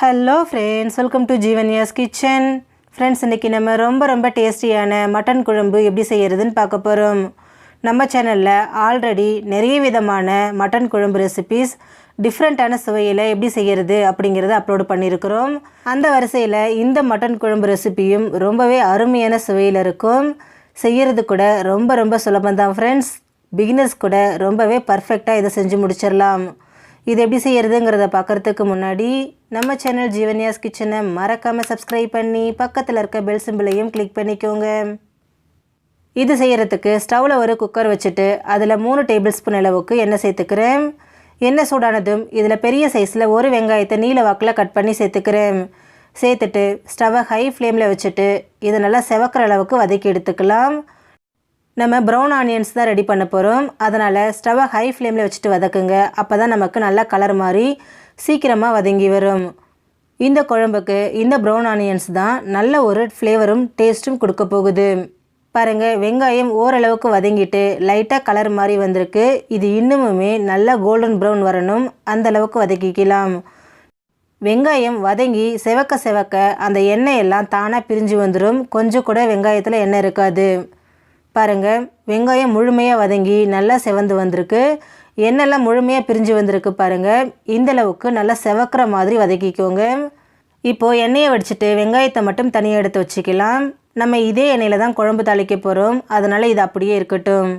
Hello friends welcome to Jeevanya's kitchen friends இன்றைக்கி நம்ம ரொம்ப ரொம்ப டேஸ்டியான மட்டன் குழம்பு எப்படி செய்கிறதுன்னு பார்க்க போகிறோம் நம்ம சேனலில் ஆல்ரெடி நிறைய விதமான மட்டன் குழம்பு ரெசிபீஸ் டிஃப்ரெண்ட்டான சுவையில் எப்படி செய்கிறது அப்படிங்கிறத அப்லோடு பண்ணியிருக்கிறோம் அந்த வரிசையில் இந்த மட்டன் குழம்பு ரெசிபியும் ரொம்பவே அருமையான சுவையில் இருக்கும். செய்கிறது கூட ரொம்ப ரொம்ப சுலபம் தான் ஃப்ரெண்ட்ஸ் பிகினர்ஸ் கூட ரொம்பவே பர்ஃபெக்டாக இதை செஞ்சு முடிச்சிடலாம். இது எப்படி செய்கிறதுங்கிறத பார்க்குறதுக்கு முன்னாடி நம்ம சேனல் ஜீவன்யாஸ் கிச்சனை மறக்காமல் சப்ஸ்கிரைப் பண்ணி பக்கத்தில் இருக்க பெல் சிம்பிளையும் கிளிக் பண்ணிக்கோங்க. இது செய்கிறதுக்கு ஸ்டவ்வில் ஒரு குக்கர் வச்சுட்டு அதில் மூணு டேபிள் ஸ்பூன் அளவுக்கு எண்ணெய் சேர்த்துக்கிறேன். எண்ணெய் சூடானதும் இதில் பெரிய சைஸில் ஒரு வெங்காயத்தை நீல வாக்கில் கட் பண்ணி சேர்த்துக்கிறேன். சேர்த்துட்டு ஸ்டவ்வை ஹை ஃப்ளேமில் வச்சுட்டு இதை நல்லா செவக்கிற அளவுக்கு வதக்கி எடுத்துக்கலாம். நம்ம ப்ரௌன் ஆனியன்ஸ் தான் ரெடி பண்ண போகிறோம் அதனால் ஸ்டவ்வை ஹை ஃப்ளேமில் வச்சுட்டு வதக்குங்க. அப்போ தான் நமக்கு நல்லா கலர் மாதிரி சீக்கிரமாக வதங்கி வரும். இந்த குழம்புக்கு இந்த ப்ரௌன் ஆனியன்ஸ் தான் நல்ல ஒரு ஃப்ளேவரும் டேஸ்ட்டும் கொடுக்க போகுது. பாருங்கள் வெங்காயம் ஓரளவுக்கு வதங்கிட்டு லைட்டாக கலர் மாதிரி வந்திருக்கு. இது இன்னுமுமே நல்லா கோல்டன் ப்ரௌன் வரணும். அந்தளவுக்கு வதக்கிக்கலாம். வெங்காயம் வதங்கி செவக்க செவக்க அந்த எண்ணெய் எல்லாம் தானாக பிரிஞ்சு வந்துடும் கொஞ்சம் கூட வெங்காயத்தில் எண்ணெய் இருக்காது. பாருங்கள் வெங்காயம் முழுமையாக வதங்கி நல்லா செவந்து வந்திருக்கு. எண்ணெய்லாம் முழுமையாக பிரிஞ்சு வந்திருக்கு பாருங்கள் இந்தளவுக்கு நல்லா செவக்கிற மாதிரி வதக்கிக்கோங்க. இப்போது எண்ணெயை வடிச்சிட்டு வெங்காயத்தை மட்டும் தனியாக எடுத்து வச்சுக்கலாம். நம்ம இதே எண்ணெயில் தான் குழம்பு தாளிக்க போகிறோம் அதனால் இது அப்படியே இருக்கட்டும்.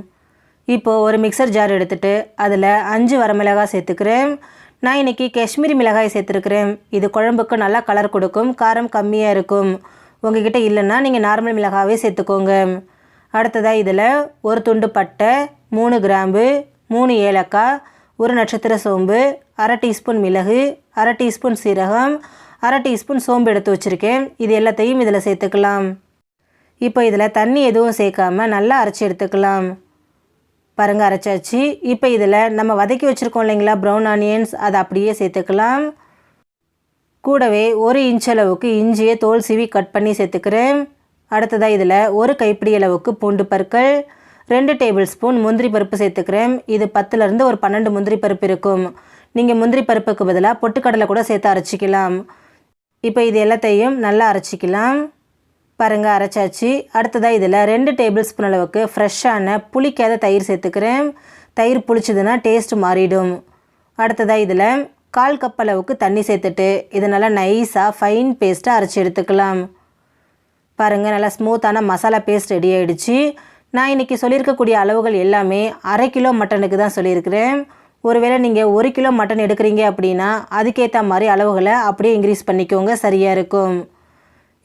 இப்போது ஒரு மிக்சர் ஜார் எடுத்துகிட்டு அதில் அஞ்சு வரமிளகாய் சேர்த்துக்கிறேன். நான் இன்றைக்கி காஷ்மீரி மிளகாய் சேர்த்துருக்குறேன். இது குழம்புக்கு நல்லா கலர் கொடுக்கும் காரம் கம்மியாக இருக்கும். உங்ககிட்ட இல்லைன்னா நீங்கள் நார்மல் மிளகாவே சேர்த்துக்கோங்க. அடுத்ததாக இதில் ஒரு துண்டு பட்டை மூணு கிராம்பு மூணு ஏலக்காய் ஒரு நட்சத்திர சோம்பு அரை டீஸ்பூன் மிளகு அரை டீஸ்பூன் சீரகம் அரை டீஸ்பூன் சோம்பு எடுத்து வச்சுருக்கேன். இது எல்லாத்தையும் இதில் சேர்த்துக்கலாம். இப்போ இதில் தண்ணி எதுவும் சேர்க்காம நல்லா அரைச்சி எடுத்துக்கலாம். பாருங்கள் அரைச்சாச்சு. இப்போ இதில் நம்ம வதக்கி வச்சுருக்கோம் இல்லைங்களா ப்ரௌன் ஆனியன்ஸ் அதை அப்படியே சேர்த்துக்கலாம். கூடவே ஒரு இன்ச் அளவுக்கு இஞ்சியை தோல் சீவி கட் பண்ணி சேர்த்துக்கிறேன். அடுத்ததாக இதில் ஒரு கைப்பிடி அளவுக்கு பூண்டு பற்கள் ரெண்டு டேபிள் ஸ்பூன் முந்திரி பருப்பு சேர்த்துக்கிறேன். இது பத்துலேருந்து ஒரு பன்னெண்டு முந்திரி பருப்பு இருக்கும். நீங்கள் முந்திரி பருப்புக்கு பதிலாக பொட்டுக்கடலை கூட சேர்த்து அரைச்சிக்கலாம். இப்போ இது எல்லாத்தையும் நல்லா அரைச்சிக்கலாம். பாருங்கள் அரைச்சாச்சு. அடுத்ததாக இதில் ரெண்டு டேபிள் ஸ்பூன் அளவுக்கு ஃப்ரெஷ்ஷான புளிக்காத தயிர் சேர்த்துக்கிறேன். தயிர் புளிச்சதுன்னா டேஸ்ட் மாறிடும். அடுத்ததாக இதில் கால் கப் அளவுக்கு தண்ணி சேர்த்துட்டு இதை நல்லா நைஸாக ஃபைன் பேஸ்ட்டாக அரைச்சி எடுத்துக்கலாம். பாருங்கள் நல்லா ஸ்மூத்தான மசாலா பேஸ்ட் ரெடி ஆகிடுச்சு நான் இன்றைக்கி சொல்லியிருக்கக்கூடிய அளவுகள் எல்லாமே அரை கிலோ மட்டனுக்கு தான் சொல்லியிருக்கிறேன். ஒருவேளை நீங்கள் ஒரு கிலோ மட்டன் எடுக்கிறீங்க அப்படின்னா அதுக்கேற்ற மாதிரி அளவுகளை அப்படியே இன்க்ரீஸ் பண்ணிக்கோங்க சரியாக இருக்கும்.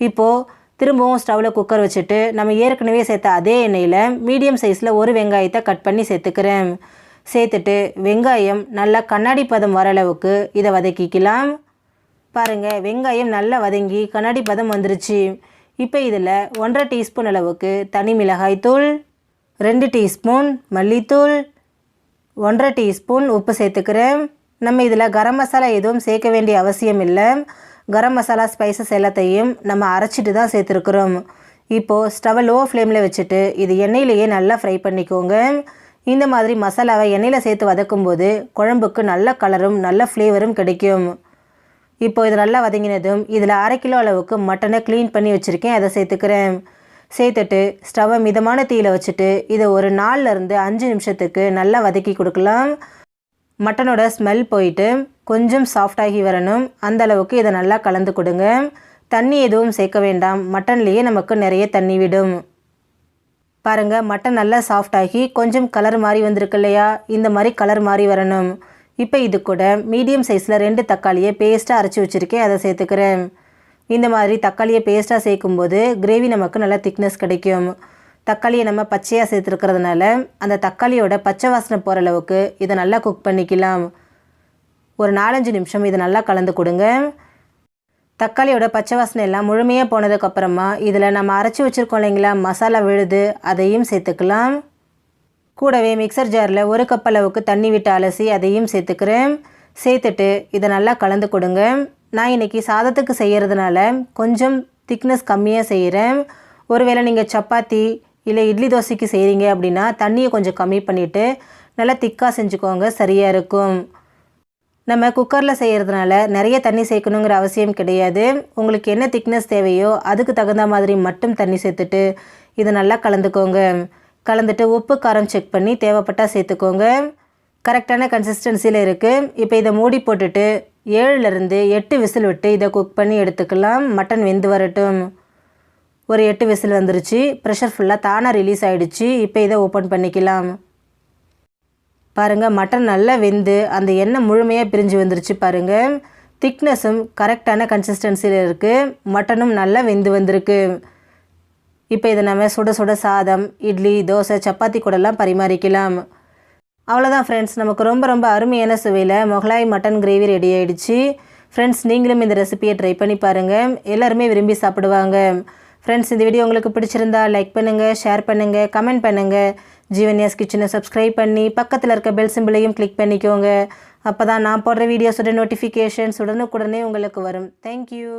இப்போது திரும்பவும் ஸ்டவ்வில் குக்கர் வச்சுட்டு நம்ம ஏற்கனவே சேர்த்த அதே எண்ணெயில் மீடியம் சைஸில் ஒரு வெங்காயத்தை கட் பண்ணி சேர்த்துக்கிறேன். சேர்த்துட்டு வெங்காயம் நல்லா கண்ணாடி பதம் வர அளவுக்கு இதை வதக்கிக்கலாம். பாருங்கள் வெங்காயம் நல்லா வதங்கி கண்ணாடி பதம் வந்துருச்சு. இப்போ இதில் ஒன்றரை டீஸ்பூன் அளவுக்கு தனி மிளகாய் தூள் ரெண்டு டீஸ்பூன் மல்லித்தூள் ஒன்றரை டீஸ்பூன் உப்பு சேர்த்துக்கிறேன். நம்ம இதில் கரம் மசாலா எதுவும் சேர்க்க வேண்டிய அவசியம் இல்லை. கரம் மசாலா ஸ்பைசஸ் எல்லாத்தையும் நம்ம அரைச்சிட்டு தான் சேர்த்துருக்குறோம். இப்போது ஸ்டவ்வை லோ ஃப்ளேமில் வச்சுட்டு இது எண்ணெயிலேயே நல்லா ஃப்ரை பண்ணிக்கோங்க. இந்த மாதிரி மசாலாவை எண்ணெயில் சேர்த்து வதக்கும்போது குழம்புக்கு நல்ல கலரும் நல்ல ஃப்ளேவரும் கிடைக்கும். இப்போ இது நல்லா வதங்கினதும் இதில் அரை கிலோ அளவுக்கு மட்டனை க்ளீன் பண்ணி வச்சுருக்கேன். அதை சேர்த்துக்கிறேன். சேர்த்துட்டு ஸ்டவ்வை மிதமான தீயில் வச்சுட்டு இதை ஒரு நாலுலேருந்து அஞ்சு நிமிஷத்துக்கு நல்லா வதக்கி கொடுக்கலாம். மட்டனோட ஸ்மெல் போயிட்டு கொஞ்சம் சாஃப்டாகி வரணும். அந்த அளவுக்கு இதை நல்லா கலந்து கொடுங்க. தண்ணி எதுவும் சேர்க்க வேண்டாம். மட்டன்லேயே நமக்கு நிறைய தண்ணி விடும். பாருங்கள் மட்டன் நல்லா சாஃப்டாகி கொஞ்சம் கலர் மாதிரி வந்திருக்கு இல்லையா? இந்த மாதிரி கலர் மாதிரி வரணும். இப்போ இது கூட மீடியம் சைஸில் ரெண்டு தக்காளியை பேஸ்ட்டாக அரைச்சி வச்சுருக்கேன். அதை சேர்த்துக்கிறேன். இந்த மாதிரி தக்காளியை பேஸ்ட்டாக சேர்க்கும்போது கிரேவி நமக்கு நல்லா திக்னஸ் கிடைக்கும். தக்காளியை நம்ம பச்சையாக சேர்த்துருக்கிறதுனால அந்த தக்காளியோட பச்சை வாசனை போகிற அளவுக்கு இதை நல்லா குக் பண்ணிக்கலாம். ஒரு நாலஞ்சு நிமிஷம் இதை நல்லா கலந்து கொடுங்க. தக்காளியோட பச்சை வாசனை எல்லாம் முழுமையாக போனதுக்கப்புறமா இதில் நம்ம அரைச்சி வச்சுருக்கோம் இல்லைங்களா மசாலா விழுது அதையும் சேர்த்துக்கலாம். கூடவே மிக்சர் ஜாரில் ஒரு கப் அளவுக்கு தண்ணி விட்டு அலசி அதையும் சேர்த்துக்கிறேன். சேர்த்துட்டு இதை நல்லா கலந்து கொடுங்க. நான் இன்றைக்கி சாதத்துக்கு செய்கிறதுனால கொஞ்சம் திக்னஸ் கம்மியாக செய்கிறேன் ஒருவேளை நீங்கள் சப்பாத்தி இல்லை இட்லி தோசைக்கு செய்கிறீங்க அப்படின்னா தண்ணியை கொஞ்சம் கம்மி பண்ணிவிட்டு நல்லா திக்காக செஞ்சுக்கோங்க. சரியாக இருக்கும். நம்ம குக்கரில் செய்கிறதுனால நிறைய தண்ணி சேர்க்கணுங்கிற அவசியம் கிடையாது. உங்களுக்கு என்ன திக்னஸ் தேவையோ அதுக்கு தகுந்த மாதிரி மட்டும் தண்ணி சேர்த்துட்டு இதை நல்லா கலந்துக்கோங்க. கலந்துட்டு உப்பு காரம் செக் பண்ணி தேவைப்பட்டால் சேர்த்துக்கோங்க. கரெக்டான கன்சிஸ்டன்சியில் இருக்குது இப்போ இதை மூடி போட்டுட்டு ஏழுலேருந்து எட்டு விசில் விட்டு இதை குக் பண்ணி எடுத்துக்கலாம். மட்டன் வெந்து வரட்டும். ஒரு எட்டு விசில் வந்துருச்சு. ப்ரெஷர் ஃபுல்லாக தானாக ரிலீஸ் ஆகிடுச்சு இப்போ இதை ஓப்பன் பண்ணிக்கலாம். பாருங்கள் மட்டன் நல்லா வெந்து அந்த எண்ணெய் முழுமையாக பிரிஞ்சு வந்துருச்சு பாருங்கள் திக்னஸும் கரெக்டான கன்சிஸ்டன்சியில் இருக்குது மட்டனும் நல்லா வெந்து வந்திருக்கு. இப்போ இதை நம்ம சுட சுட சாதம் இட்லி தோசை சப்பாத்தி கூடலாம் பரிமாறிக்கலாம். அவ்வளோதான் ஃப்ரெண்ட்ஸ் நமக்கு ரொம்ப ரொம்ப அருமையான சுவையில் மொகலாய் மட்டன் கிரேவி ரெடி ஆகிடுச்சு ஃப்ரெண்ட்ஸ் நீங்களும் இந்த ரெசிபியை ட்ரை பண்ணி பாருங்கள் எல்லாருமே விரும்பி சாப்பிடுவாங்க. ஃப்ரெண்ட்ஸ் இந்த வீடியோ உங்களுக்கு பிடிச்சிருந்தா லைக் பண்ணுங்கள் ஷேர் பண்ணுங்கள் கமெண்ட் பண்ணுங்கள் ஜீவன்யாஸ் கிச்சனை சப்ஸ்கிரைப் பண்ணி பக்கத்தில் இருக்க பெல் சிம்பிளையும் கிளிக் பண்ணிக்கோங்க. அப்போ தான் நான் போடுற வீடியோஸோட நோட்டிஃபிகேஷன்ஸ் உடனுக்குடனே உங்களுக்கு வரும். தேங்க்யூ